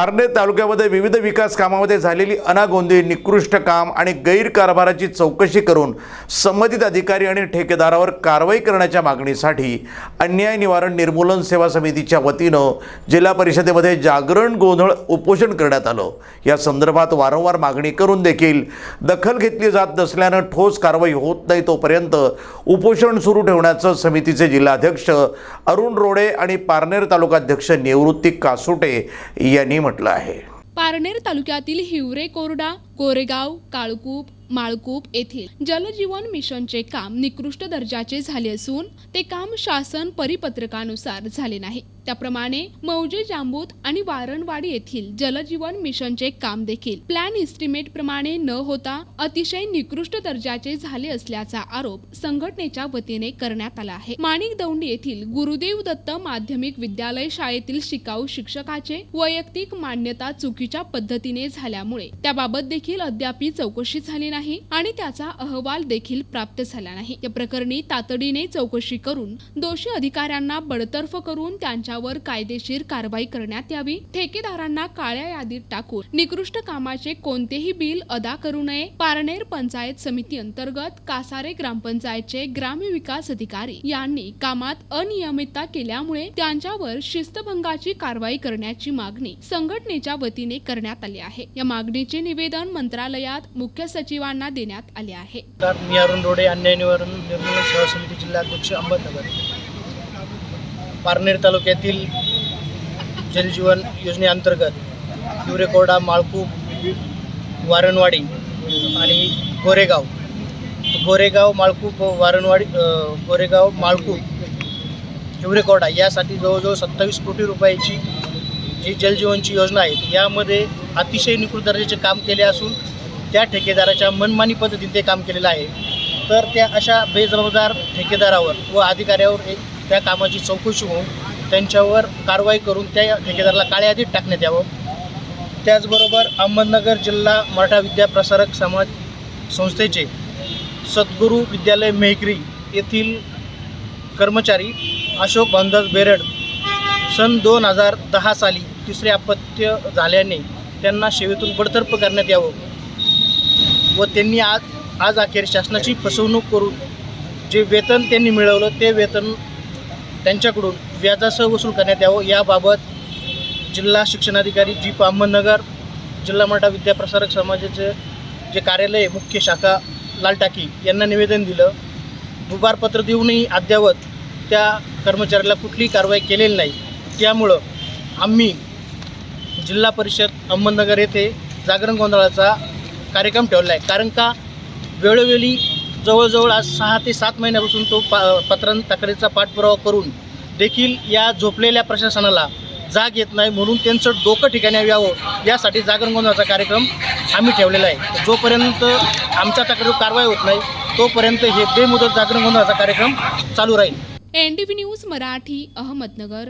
पारनेर तालुक्यामध्ये विविध विकास कामामध्ये झालेली अनागोंदी निकृष्ट काम आणि गैरकारभाराची चौकशी करून संबंधित अधिकारी आणि ठेकेदारावर कारवाई करण्याच्या मागणीसाठी अन्याय निवारण निर्मूलन सेवा समितीच्या वतीनं जिल्हा परिषदेमध्ये जागरण गोंधळ उपोषण करण्यात आलं. या संदर्भात वारंवार मागणी करून देखील दखल घेतली जात नसल्यानं ठोस कारवाई होत नाही तोपर्यंत उपोषण सुरू ठेवण्याचं समितीचे जिल्हाध्यक्ष अरुण रोडे आणि पारनेर तालुकाध्यक्ष निवृत्ती कासोटे यांनी म्हटलं आहे. पारनेर तालुक्यातील हिवरे कोरडा कोरेगाव काळकूप माळकूप येथील जलजीवन मिशनचे काम निकृष्ट दर्जाचे झाले असून ते काम शासन परिपत्रकानुसार झाले नाही. त्याप्रमाणे मौजे जांबूत आणि वारणवाडी येथील जलजीवन मिशनचे काम देखील प्लॅन इस्टिमेट प्रमाणे न होता अतिशय निकृष्ट दर्जाचे झाले असल्याचा आरोप संघटनेच्या वतीने करण्यात आला आहे. माणिक दौंडी येथील गुरुदेव दत्त माध्यमिक विद्यालय शाळेतील शिकाऊ शिक्षकाचे वैयक्तिक मान्यता चुकीच्या पद्धतीने झाल्यामुळे त्याबाबत देखील अद्यापी चौकशी झाली नाही. आणि त्याचा अहवाल देखील प्राप्त झाला नाही. या प्रकरणी तातडीने चौकशी करून दोषी अधिकाऱ्यांना बडतर्फ करून त्यांच्यावर कायदेशीर कारवाई करण्यात यावी. ठेकेदारांना काळ्या यादीत टाकून निकृष्ट कामाचे कोणतेही बिल अदा करू नये. पारनेर पंचायत समिती अंतर्गत कासारे ग्रामपंचायतचे ग्रामविकास अधिकारी यांनी कामात अनियमितता केल्यामुळे त्यांच्यावर शिस्तभंगाची कारवाई करण्याची मागणी संघटनेच्या वतीने करण्यात आली आहे. या मागणीचे निवेदन मंत्रालयात मुख्य सचिवांना देण्यात आले आहे तर मी अरुण रोडे अन्याय निवारण निर्मूलन सेवा समिती जिल्हाध्यक्ष अहमदनगर पारनेर तालुक्यातील जलजीवन योजनेअंतर्गत हिवरेकोरडा माळकूप वारणवाडी आणि गोरेगाव. गोरेगाव माळकूप वारणवाडी गोरेगाव माळकूप हिवरेकोरडा यासाठी जवळजवळ सत्तावीस कोटी रुपयाची जी जलजीवनची योजना आहे यामध्ये अतिशय निकृत दर्जाचे काम केले असून त्या ठेकेदाराच्या मनमानी पद्धतीने ते काम केलेलं आहे तर त्या अशा बेजबाबदार ठेकेदारावर व अधिकाऱ्यावर एक त्या कामाची चौकशी होऊन त्यांच्यावर कारवाई करून त्या ठेकेदाराला काळ्या यादीत टाकण्यात यावं. त्याचबरोबर अहमदनगर जिल्हा मराठा विद्याप्रसारक समाज संस्थेचे सद्गुरू विद्यालय मेहकरी येथील कर्मचारी अशोक भानदास बेरड सन दोन हजार दहा साली तिसरे अपत्य झाल्याने त्यांना सेवेतून बडतर्फ करण्यात यावं. व त्यांनी आज आज अखेर शासनाची फसवणूक करून जे वेतन त्यांनी मिळवलं ते वेतन त्यांच्याकडून व्याजासह वसूल करण्यात यावं. याबाबत जिल्हा शिक्षणाधिकारी जी अहमदनगर जिल्हा मराठा विद्याप्रसारक समाजाचे जे कार्यालय आहे, मुख्य शाखा लालटाकी यांना निवेदन दिलं. दुबारपत्र देऊनही अद्यावत त्या कर्मचाऱ्याला कुठलीही कारवाई केलेली नाही. त्यामुळं आम्ही जिल्हा परिषद अहमदनगर येथे जागरण गोंधळाचा कार्यक्रम ठेवला आहे. कारण का वेळोवेळी जवळजवळ आज सहा ते सात महिन्यापासून तो पा पत्र तक्रारीचा पाठपुरावा करून देखील या झोपलेल्या प्रशासनाला जाग येत नाही म्हणून त्यांचं डोकं ठिकाणी यावं यासाठी जागरण गोंधळाचा कार्यक्रम आम्ही ठेवलेला आहे. जोपर्यंत आमच्या तक्रारीवर कारवाई होत नाही तोपर्यंत हे बेमुदत जागरण गोंधळाचा कार्यक्रम चालू राहील. NDV news Marathi Ahmednagar.